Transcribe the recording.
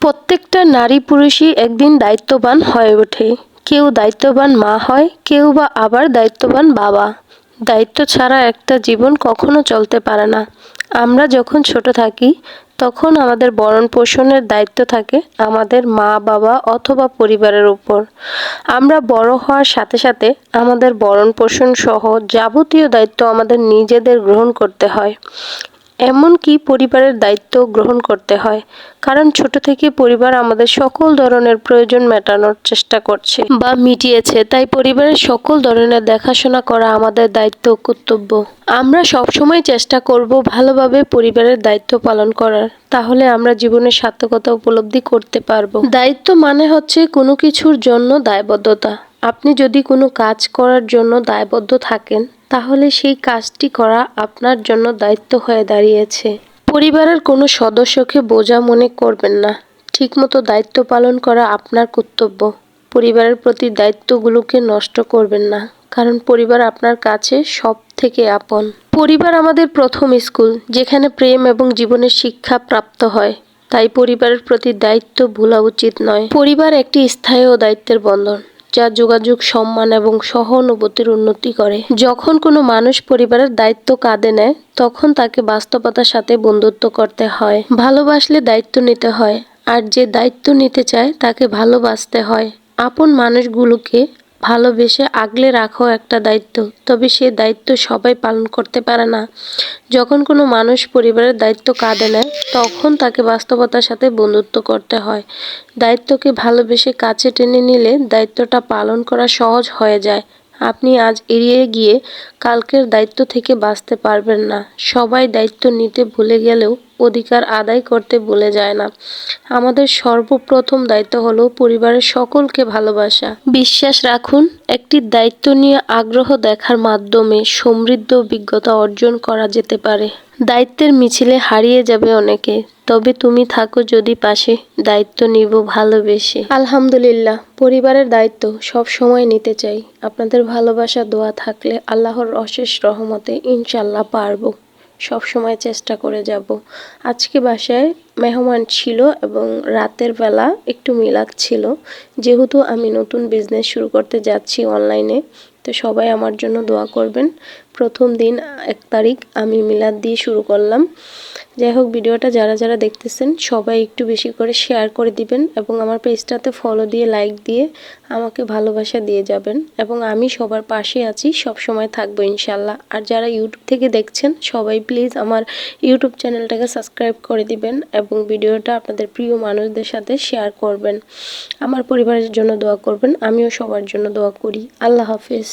প্রত্যেকটা নারী পুরুষই একদিন দায়িত্ববান হয়ে ওঠে। কেউ দায়িত্ববান মা হয়, কেউ বা আবার দায়িত্ববান বাবা। দায়িত্ব ছাড়া একটা জীবন কখনো চলতে পারে না। আমরা যখন ছোট থাকি, তখন আমাদের বরণ পোষণের দায়িত্ব থাকে আমাদের মা, বাবা অথবা পরিবারের উপর। আমরা বড় হওয়ার সাথে সাথে আমাদের বরণ পোষণ সহ যাবতীয় দায়িত্ব আমাদের নিজেদের গ্রহণ করতে হয়। এমনকি পরিবারের দায়িত্ব গ্রহণ করতে হয়। কারণ ছোট থেকে পরিবার আমাদের সকল ধরনের প্রয়োজন মেটানোর চেষ্টা করছে বা মিটিয়েছে। তাই পরিবারের সকল ধরনের দেখাশোনা করা আমাদের দায়িত্ব কর্তব্য। আমরা সবসময় চেষ্টা করব ভালোভাবে পরিবারের দায়িত্ব পালন করার। তাহলে আমরা জীবনের সার্থকতা উপলব্ধি করতে পারব। দায়িত্ব মানে হচ্ছে কোনো কিছুর জন্য দায়বদ্ধতা। আপনি যদি কোনো কাজ করার জন্য দায়বদ্ধ থাকেন তাহলে সেই কাজটি করা আপনার জন্য দায়িত্ব হয়ে দাঁড়িয়েছে। পরিবারের কোনো সদস্যকে বোঝা মনে করবেন না। ঠিকমতো দায়িত্ব পালন করা আপনার কর্তব্য। পরিবারের প্রতি দায়িত্বগুলোকে নষ্ট করবেন না, কারণ পরিবার আপনার কাছে সব থেকে আপন। পরিবার আমাদের প্রথম স্কুল, যেখানে প্রেম এবং জীবনের শিক্ষা প্রাপ্ত হয়। তাই পরিবারের প্রতি দায়িত্ব ভোলা উচিত নয়। পরিবার একটি স্থায়ী ও দায়িত্বের বন্ধন। যা যোগাযোগ, সম্মান এবং সহানুভূতির উন্নতি করে। যখন কোনো মানুষ পরিবারের দায়িত্ব কাঁধে নেয়, তখন তাকে বাস্তবতার সাথে বন্ধুত্ব করতে হয়। ভালোবাসলে দায়িত্ব নিতে হয়, আর যে দায়িত্ব নিতে চায়, তাকে ভালোবাসতে হয়। আপন মানুষগুলোকে ভালোবেসে আগলে রাখাও একটা দায়িত্ব, তবে সে দায়িত্ব সবাই পালন করতে পারে না। যখন কোনো মানুষ পরিবারের দায়িত্ব কাঁধে নেয়, তখন তাকে বাস্তবতার সাথে বন্ধুত্ব করতে হয়। দায়িত্বকে ভালোবেসে কাছে টেনে নিলে দায়িত্বটা পালন করা সহজ হয়ে যায়। আপনি আজ এড়িয়ে গিয়ে কালকের দায়িত্ব থেকে বাঁচতে পারবেন না। সবাই দায়িত্ব নিতে ভুলে গেলেও অধিকার আদায় করতে ভুলে যায় না। আমাদের সর্বপ্রথম দায়িত্ব হলো পরিবারের সকলকে ভালোবাসা। বিশ্বাস রাখুন, একটি দায়িত্ব নিয়ে আগ্রহ দেখার মাধ্যমে সমৃদ্ধ অভিজ্ঞতা অর্জন করা যেতে পারে। দায়িত্বের মিছিলে হারিয়ে যাবে অনেকে, তবে তুমি থাকো যদি পাশে, দায়িত্ব নিব ভালোবেসে। আলহামদুলিল্লাহ, পরিবারের দায়িত্ব সব সময় নিতে চাই। আপনাদের ভালোবাসা, দোয়া থাকলে আল্লাহর অশেষ রহমতে ইনশাল্লাহ পারব। সব সময় চেষ্টা করে যাব। আজকে বাসায় মেহমান ছিল এবং রাতের বেলা একটু মিলাদ ছিল যেহেতু আমি নতুন বিজনেস শুরু করতে যাচ্ছি অনলাইনে তো সবাই আমার জন্য দোয়া করবেন। প্রথম দিন এক তারিখ আমি মিলাদ দিয়ে শুরু করলাম। যাই হোক, ভিডিওটা যারা যারা দেখতেছেন, সবাই একটু বেশি করে শেয়ার করে দিবেন এবং আমার পেজটাতে ফলো দিয়ে লাইক দিয়ে আমাকে ভালোবাসা দিয়ে যাবেন এবং আমি সবার পাশে আছি, সব সময় থাকব ইনশাল্লাহ আর যারা ইউটিউব থেকে দেখছেন, সবাই প্লিজ আমার ইউটিউব চ্যানেলটাকে সাবস্ক্রাইব করে দিবেন এবং ভিডিওটা আপনাদের প্রিয় মানুষদের সাথে শেয়ার করবেন। আমার পরিবারের জন্য দোয়া করবেন, আমিও সবার জন্য দোয়া করি। আল্লাহ হাফিজ।